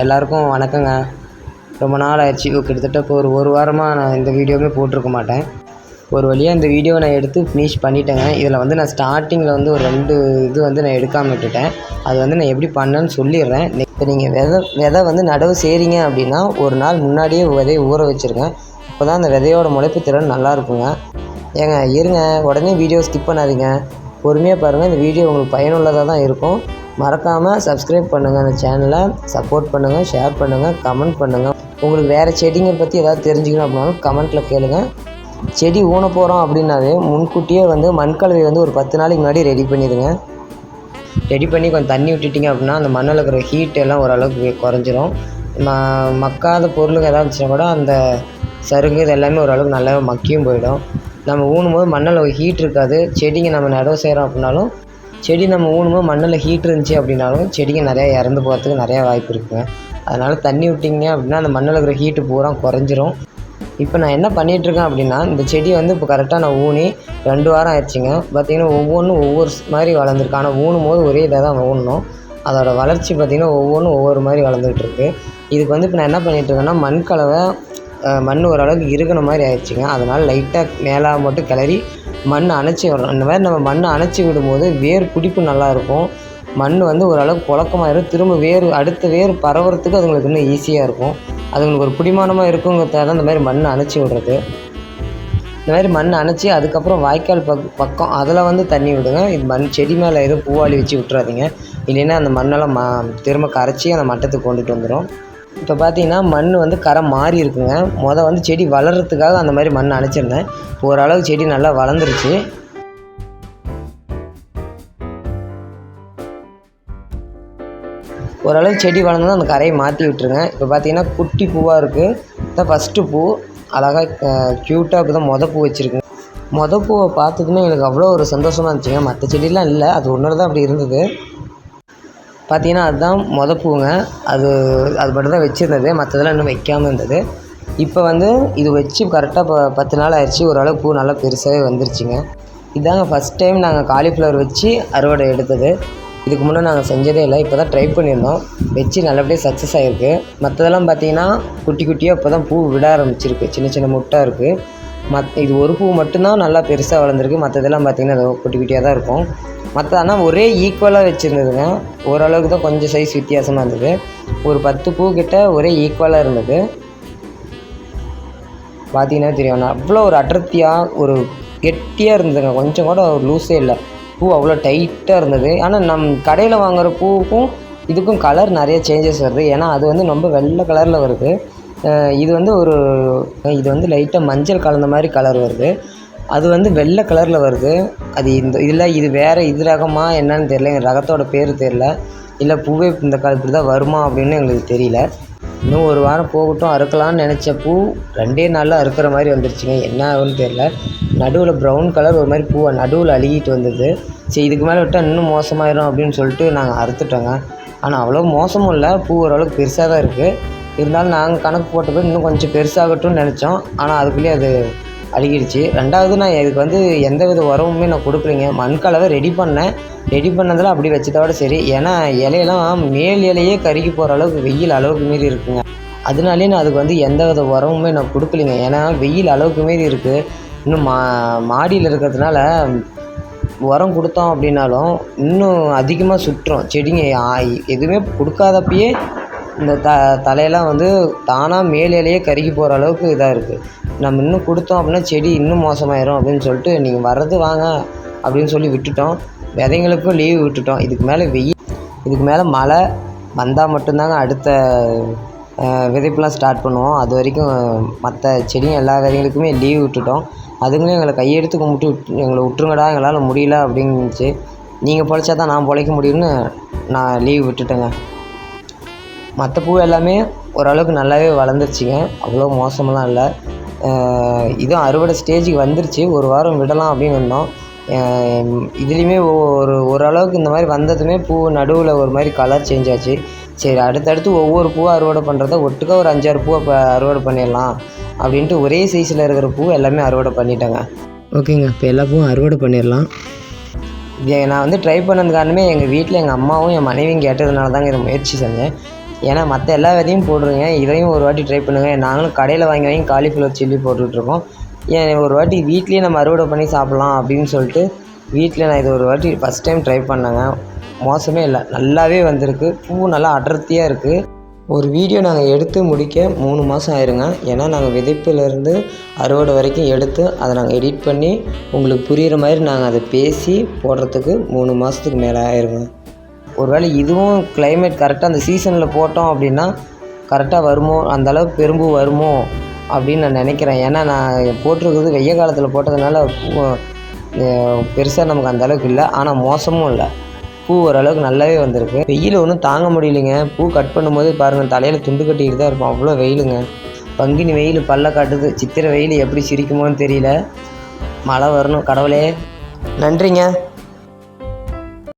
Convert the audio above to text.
எல்லாருக்கும் வணக்கங்க. ரொம்ப நாள் ஆயிடுச்சு. இப்போ கிட்டத்தட்ட இப்போ ஒரு ஒரு வாரமாக நான் இந்த வீடியோவுமே போட்டிருக்க மாட்டேன். ஒரு வழியாக இந்த வீடியோவை நான் எடுத்து ஃபினிஷ் பண்ணிட்டேங்க. இதில் வந்து நான் ஸ்டார்டிங்கில் வந்து ஒரு ரெண்டு இது வந்து நான் எடுக்காமல் விட்டுட்டேன். அது வந்து நான் எப்படி பண்ணேன்னு சொல்லிடுறேன். இப்போ நீங்கள் விதை விதை வந்து நடவு செய்கிறீங்க அப்படின்னா ஒரு நாள் முன்னாடியே விதையை ஊற வச்சுருங்க. அப்போ தான் அந்த விதையோட முளைப்பு திறன் நல்லா இருக்குங்க. ஏங்க இருங்க. உடனே வீடியோ ஸ்கிப் பண்ணாதீங்க. பொறுமையாக பாருங்கள் இந்த வீடியோ உங்களுக்கு பயனுள்ளதாக தான் இருக்கும். மறக்காமல் சப்ஸ்கிரைப் பண்ணுங்கள் அந்த சேனலை சப்போர்ட் பண்ணுங்கள் ஷேர் பண்ணுங்கள் கமெண்ட் பண்ணுங்கள் உங்களுக்கு வேறு செடிங்க பற்றி ஏதாவது தெரிஞ்சுக்கணும் அப்படின்னாலும் கமெண்ட்டில் கேளுங்கள் செடி ஊன போகிறோம் அப்படின்னாவே முன்கூட்டியே வந்து மண்கலவை வந்து ஒரு பத்து நாளைக்கு முன்னாடி ரெடி பண்ணிடுங்க. ரெடி பண்ணி கொஞ்சம் தண்ணி விட்டுட்டிங்க அப்படின்னா அந்த மண்ணில் இருக்கிற ஹீட் எல்லாம் ஓரளவுக்கு குறைஞ்சிரும். ம மக்காத பொருளுங்க எதாவது இருந்துச்சுன்னா கூட அந்த சருகு இது எல்லாமே ஓரளவுக்கு நல்லா மக்கியும் போயிடும். நம்ம ஊனும் போது மண்ணில் ஹீட் இருக்காது. செடிங்க நம்ம நடவு செய்கிறோம் அப்படின்னாலும் செடி நம்ம ஊனும்போது மண்ணில் ஹீட் இருந்துச்சு அப்படின்னாலும் செடிங்க நிறையா இறந்து போகிறதுக்கு நிறையா வாய்ப்பு இருக்குங்க அதனால் தண்ணி விட்டிங்க அப்படின்னா அந்த மண்ணில் இருக்கிற ஹீட்டு பூரா குறைஞ்சிரும். இப்போ நான் என்ன பண்ணிகிட்ருக்கேன் அப்படின்னா இந்த செடி வந்து இப்போ கரெக்டாக நான் ஊனி ரெண்டு வாரம் ஆயிடுச்சுங்க. பார்த்திங்கன்னா ஒவ்வொன்றும் ஒவ்வொரு மாதிரி வளர்ந்துருக்கு. ஆனால் ஊனும் போது ஒரே இதாக தான் ஊனணும். அதோடய வளர்ச்சி பார்த்திங்கன்னா ஒவ்வொன்றும் ஒவ்வொரு மாதிரி வளர்ந்துட்டு இருக்கு. இதுக்கு வந்து இப்போ நான் என்ன பண்ணிகிட்ருக்கேன்னா மண் கலவை மண் ஓரளவுக்கு இருக்கிற மாதிரி ஆயிடுச்சுங்க. அதனால் லைட்டாக மேலே மட்டும் கிளறி மண் அணைச்சி விடணும் இந்த மாதிரி நம்ம மண்ணை அணைச்சி விடும்போது வேர் பிடிப்பு நல்லாயிருக்கும். மண் வந்து ஓரளவுக்கு புழக்கமாயிரும். திரும்ப வேர் அடுத்த வேர் பரவுறதுக்கு அதுங்களுக்கு இன்னும் ஈஸியாக இருக்கும். அதுங்களுக்கு ஒரு பிடிமானமாக இருக்குங்கிறதுக்காக தான் இந்த மாதிரி மண் அணைச்சி விடுறது. இந்த மாதிரி மண் அணைச்சி அதுக்கப்புறம் வாய்க்கால் பக் பக்கம் அதில் வந்து தண்ணி விடுங்க. இது மண் செடி மேலே எதுவும் பூவாளி வச்சு விட்றாதீங்க இல்லைன்னா அந்த மண்ணெல்லாம் ம திரும்ப கரைச்சி அந்த மட்டத்துக்கு கொண்டுட்டு வந்துடும் இப்போ பார்த்தீங்கன்னா மண் வந்து கரை மாறி இருக்குங்க. மொதல் வந்து செடி வளர்கிறதுக்காக அந்த மாதிரி மண் அணைச்சிருந்தேன். இப்போ ஓரளவு செடி நல்லா வளர்ந்துருச்சு. ஓரளவு செடி வளர்ந்ததும் அந்த கரையை மாற்றி விட்டுருங்க. இப்போ பார்த்தீங்கன்னா குட்டி பூவாக இருக்குது இதான் ஃபஸ்ட்டு பூ. அழகாக க்யூட்டாக இப்போ தான் மொதல் பூ வச்சுருக்குங்க. மொதல் பூவை பார்த்ததுமே எனக்கு அவ்வளோ ஒரு சந்தோஷமாக இருந்துச்சுங்க. மற்ற செடியெலாம் இல்லை. அது ஒன்று தான் அப்படி இருந்தது. பார்த்தீங்கன்னா அதுதான் மொதல் பூங்க அது அது மட்டும் தான் வச்சுருந்தது. மற்றதெல்லாம் இன்னும் வைக்காமல் இருந்தது. இப்போ வந்து இது வச்சு கரெக்டாக இப்போ பத்து நாள் ஆயிடுச்சு. ஓரளவு பூ நல்லா பெருசாகவே வந்துருச்சுங்க. இதாங்க ஃபஸ்ட் டைம் நாங்கள் காலிஃப்ளவர் வச்சு அறுவடை எடுத்தது. இதுக்கு முன்னே நாங்கள் செஞ்சதே இல்லை. இப்போ தான் ட்ரை பண்ணியிருந்தோம். வச்சு நல்லபடியாக சக்ஸஸ் ஆகிருக்கு மற்றதெல்லாம் பார்த்தீங்கன்னா குட்டி குட்டியாக இப்போ தான் பூ விட ஆரம்பிச்சிருக்கு. சின்ன சின்ன முட்டை இருக்குது மத் இது ஒரு பூ மட்டும்தான் நல்லா பெருசாக வளர்ந்துருக்கு. மற்றதெல்லாம் பார்த்தீங்கன்னா அது குட்டி குட்டியாக தான் இருக்கும். மற்ற ஆனால் ஒரே ஈக்குவலாக வச்சுருந்ததுங்க. ஓரளவுக்கு தான் கொஞ்சம் சைஸ் வித்தியாசமாக இருந்தது. ஒரு பத்து பூ கிட்ட ஒரே ஈக்குவலாக இருந்தது. பார்த்தீங்கன்னா தெரியும். நான் அவ்வளோ ஒரு அடர்த்தியாக ஒரு கெட்டியாக இருந்ததுங்க. கொஞ்சம் கூட ஒரு லூஸே இல்லை. பூ அவ்வளோ டைட்டாக இருந்தது. ஆனால் நம் கடையில் வாங்குகிற பூவுக்கும் இதுக்கும் கலர் நிறைய சேஞ்சஸ் வருது. ஏன்னா அது வந்து ரொம்ப வெள்ளை கலரில் வருது. இது வந்து ஒரு இது வந்து லைட்டாக மஞ்சள் கலந்த மாதிரி கலர் வருது. அது வந்து வெள்ளை கலரில் வருது. அது இந்த இதில் இது வேறு இது ரகமா என்னன்னு தெரியல. எங்கள் ரகத்தோட பேர் தெரியல. இல்லை பூவே இந்த கால இப்படி தான் வருமா அப்படின்னு எங்களுக்கு தெரியல. இன்னும் ஒரு வாரம் போகட்டும் அறுக்கலாம்னு நினச்ச பூ ரெண்டே நாளில் அறுக்கிற மாதிரி வந்துருச்சுங்க. என்ன ஆகுன்னு தெரில நடுவில் ப்ரௌன் கலர் ஒரு மாதிரி பூவை நடுவில் அழுகிட்டு வந்தது. சரி இதுக்கு மேலே விட்டால் இன்னும் மோசமாயிடும் அப்படின்னு சொல்லிட்டு நாங்கள் அறுத்துட்டோங்க. ஆனால் அவ்வளோ மோசமும் இல்லை. பூ ஓரளவுக்கு பெருசாக தான் இருக்குது இருந்தாலும் நாங்கள் கணக்கு போட்டப்போ இன்னும் கொஞ்சம் பெருசாகட்டும்னு நினச்சோம். ஆனால் அதுக்குள்ளேயே அது அழுகிடுச்சு. ரெண்டாவது நான் இதுக்கு வந்து எந்த வித உரமுமே நான் கொடுக்கலைங்க. மண்கலவை ரெடி பண்ணேன். ரெடி பண்ணதில் அப்படி வச்சதோட சரி. ஏன்னா இலையெல்லாம் மேல் இலையே கருகி போகிற அளவுக்கு வெயில் அளவுக்கு மீறி இருக்குங்க. அதனாலே நான் அதுக்கு வந்து எந்த வித உரமுமே நான் கொடுக்கலைங்க. ஏன்னா வெயில் அளவுக்கு மீறி இருக்குது இன்னும் மா மாடியில் இருக்கிறதுனால உரம் கொடுத்தோம் அப்படின்னாலும் இன்னும் அதிகமாக சுட்டுரும் செடிங்க எதுவுமே கொடுக்காதப்பயே இந்த த தலையெல்லாம் வந்து தானாக மேலேயே கருகி போகிற அளவுக்கு இதாக இருக்குது நம்ம இன்னும் கொடுத்தோம் அப்படின்னா செடி இன்னும் மோசமாயிடும் அப்படின்னு சொல்லிட்டு நீங்கள் வர்றது வாங்க அப்படின்னு சொல்லி விட்டுட்டோம். விதைங்களுக்கும் லீவு விட்டுட்டோம். இதுக்கு மேலே வெயில் இதுக்கு மேலே மழை வந்தால் மட்டும்தாங்க அடுத்த விதைப்பெலாம் ஸ்டார்ட் பண்ணுவோம். அது வரைக்கும் மற்ற செடியும் எல்லா விதைங்களுக்குமே லீவ் விட்டுட்டோம். அதுங்களும் எங்களை கையெடுத்து கும்பிட்டு விட்டு எங்களை விட்டுருங்கடா எங்களால் முடியல அப்படின்னுச்சு. நீங்கள் பொழைச்சா தான் நான் பொழைக்க முடியும்னு நான் லீவ் விட்டுட்டேங்க. மற்ற பூ எல்லாமே ஓரளவுக்கு நல்லாவே வளர்ந்துருச்சுங்க. அவ்வளோ மோசமெல்லாம் இல்லை. இதுவும் அறுவடை ஸ்டேஜுக்கு வந்துருச்சு. ஒரு வாரம் விடலாம் அப்படின்னு இருந்தோம் இதுலேயுமே ஒரு ஓரளவுக்கு இந்த மாதிரி வந்ததுமே பூ நடுவில் ஒரு மாதிரி கலர் சேஞ்ச் ஆச்சு. சரி அடுத்தடுத்து ஒவ்வொரு பூவை அறுவடை பண்ணுறத ஒட்டுக்கா ஒரு அஞ்சாறு பூவை இப்போ அறுவடை பண்ணிடலாம் அப்படின்ட்டு ஒரே சைஸில் இருக்கிற பூ எல்லாமே அறுவடை பண்ணிட்டேங்க. ஓகேங்க. இப்போ எல்லா பூவும் அறுவடை பண்ணிடலாம். இது நான் வந்து ட்ரை பண்ணது காரணமே எங்கள் வீட்டில் எங்கள் அம்மாவும் என் மனைவியும் கேட்டதுனால தாங்க இதை முயற்சி செஞ்சேன். ஏன்னா மற்ற எல்லா விதையும் போடுறீங்க. இதையும் ஒரு வாட்டி ட்ரை பண்ணுங்கள் நாங்களும் கடையில் வாங்கி வாங்கி காலிஃப்ளவர் சில்லி போட்டுட்ருக்கோம் ஏன் ஒரு வாட்டி வீட்லேயே நம்ம அறுவடை பண்ணி சாப்பிட்லாம் அப்படின்னு சொல்லிட்டு வீட்டில் நான் இது ஒரு வாட்டி ஃபஸ்ட் டைம் ட்ரை பண்ணேங்க. மோசமே இல்லை. நல்லாவே வந்திருக்கு. பூ நல்லா அடர்த்தியாக இருக்குது ஒரு வீடியோ நாங்கள் எடுத்து முடிக்க மூணு மாதம் ஆயிருங்க. ஏன்னா நாங்கள் விதைப்பிலேருந்து அறுவடை வரைக்கும் எடுத்து அதை நாங்கள் எடிட் பண்ணி உங்களுக்கு புரிகிற மாதிரி நாங்கள் அதை பேசி போடுறதுக்கு மூணு மாதத்துக்கு மேலே ஆயிருங்க. ஒருவேளை இதுவும் கிளைமேட் கரெக்டாக அந்த சீசனில் போட்டோம் அப்படின்னா கரெக்டாக வருமோ? அந்தளவுக்கு பெரும்பு வருமோ? அப்படின்னு நான் நினைக்கிறேன். ஏன்னா நான் போட்டிருக்கிறது வெய்ய காலத்தில் போட்டதுனால பெருசாக நமக்கு அந்தளவுக்கு இல்லை. ஆனால் மோசமும் இல்லை. பூ ஓரளவுக்கு நல்லாவே வந்திருக்கு. வெயில் ஒன்றும் தாங்க முடியலைங்க. பூ கட் பண்ணும்போது பாருங்கள் தலையில் துண்டு கட்டிக்கிட்டு தான் இருப்போம். அவ்வளோ வெயிலுங்க. பங்குனி வெயில் பல்ல காட்டுது. சித்திரை வெயில் எப்படி சிரிக்குமோன்னு தெரியல. மழை வரணும். கடவுளே. நன்றிங்க.